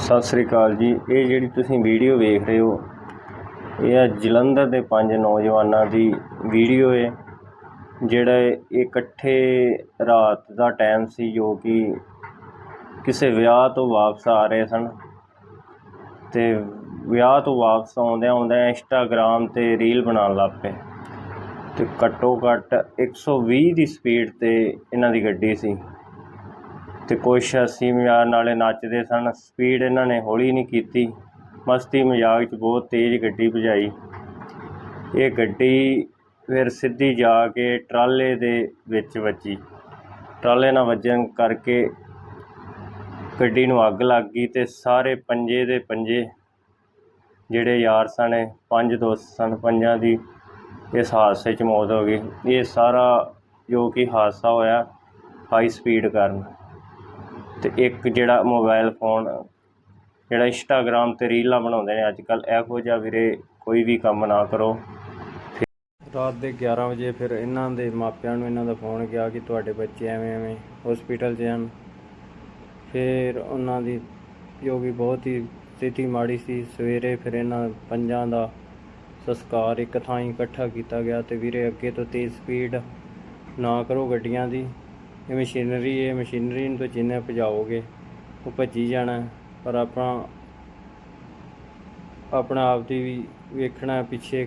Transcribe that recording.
ਸਤਿ ਸ੍ਰੀ ਅਕਾਲ ਜੀ। ਇਹ ਜਿਹੜੀ ਤੁਸੀਂ ਵੀਡੀਓ ਵੇਖ ਰਹੇ ਹੋ, ਇਹ ਆ ਜਲੰਧਰ ਦੇ ਪੰਜ ਨੌਜਵਾਨਾਂ ਦੀ ਵੀਡੀਓ ਹੈ ਜਿਹੜਾ ਇਹ ਇਕੱਠੇ ਰਾਤ ਦਾ ਟਾਈਮ ਸੀ ਜੋ ਕਿ ਕਿਸੇ ਵਿਆਹ ਤੋਂ ਵਾਪਸ ਆ ਰਹੇ ਸਨ। ਤੇ ਵਿਆਹ ਤੋਂ ਵਾਪਸ ਆਉਂਦਿਆਂ ਆਉਂਦਿਆਂ ਇੰਸਟਾਗ੍ਰਾਮ ਤੇ ਰੀਲ ਬਣਾਉਣ ਲੱਗ ਪਏ। ਤੇ ਘੱਟੋ ਘੱਟ 120 ਦੀ ਸਪੀਡ ਤੇ ਇਹਨਾਂ ਦੀ ਗੱਡੀ ਸੀ। ਤੇ ਕੁਛ ਅਸੀਂ ਮਜ਼ਾਕ ਨਾਲੇ ਨੱਚਦੇ ਸਨ। ਸਪੀਡ ਇਹਨਾਂ ਨੇ ਹੌਲੀ ਨਹੀਂ ਕੀਤੀ। ਮਸਤੀ ਮਜ਼ਾਕ 'ਚ ਬਹੁਤ ਤੇਜ਼ ਗੱਡੀ ਭਜਾਈ। ਇਹ ਗੱਡੀ ਫਿਰ ਸਿੱਧੀ ਜਾ ਕੇ ਟਰਾਲੇ ਦੇ ਵਿੱਚ ਵੱਜੀ। ਟਰਾਲੇ ਨਾਲ ਵੱਜਣ ਕਰਕੇ ਗੱਡੀ ਨੂੰ ਅੱਗ ਲੱਗ ਗਈ ਤੇ ਸਾਰੇ ਪੰਜੇ ਦੇ ਪੰਜੇ ਜਿਹੜੇ ਯਾਰ ਸਨ ਪੰਜ ਦੋਸਤ ਸਨ, ਪੰਜਾਂ ਦੀ ਇਸ ਹਾਦਸੇ 'ਚ ਮੌਤ ਹੋ ਗਈ। ਇਹ ਸਾਰਾ ਜੋ ਕਿ ਹਾਦਸਾ ਹੋਇਆ ਹਾਈ ਸਪੀਡ ਕਾਰਨ। ਤੇ ਇੱਕ ਜਿਹੜਾ ਮੋਬਾਈਲ ਫੋਨ ਜਿਹੜਾ ਇੰਸਟਾਗ੍ਰਾਮ ਤੇ ਰੀਲਾਂ ਬਣਾਉਂਦੇ ਨੇ ਅੱਜ ਕੱਲ ਇਹੋ ਜਿਹਾ ਵੀਰੇ ਕੋਈ ਵੀ ਕੰਮ ਨਾ ਕਰੋ। ਰਾਤ ਦੇ 11 ਵਜੇ ਫਿਰ ਇਹਨਾਂ ਦੇ ਮਾਪਿਆਂ ਨੂੰ ਇਹਨਾਂ ਦਾ ਫੋਨ ਗਿਆ ਕਿ ਤੁਹਾਡੇ ਬੱਚੇ ਐਵੇਂ ਐਵੇਂ ਹਸਪੀਟਲ 'ਚ ਹਨ ਫਿਰ ਉਹਨਾਂ ਦੀ ਜੋ ਵੀ ਬਹੁਤ ਹੀ ਸਥਿਤੀ ਮਾੜੀ ਸੀ, ਸਵੇਰੇ ਫਿਰ ਇਹਨਾਂ ਪੰਜਾਂ ਦਾ ਸੰਸਕਾਰ ਇੱਕ ਥਾਂ ਹੀ ਇਕੱਠਾ ਕੀਤਾ ਗਿਆ ਤੇ ਵੀਰੇ ਅੱਗੇ ਤੋਂ ਤੇਜ਼ ਸਪੀਡ ਨਾ ਕਰੋ ਗੱਡੀਆਂ ਦੀ। ਇਹ ਮਸ਼ੀਨਰੀ ਹੈ ਮਸ਼ੀਨਰੀ ਨੂੰ ਤਾਂ ਜਿੰਨੇ ਭਜਾਓਗੇ, ਉਹ ਭੱਜੀ ਜਾਣਾ। ਪਰ ਆਪਾਂ, ਆਪਣਾ ਆਪ ਦੀ ਵੀ ਵੇਖਣਾ ਪਿੱਛੇ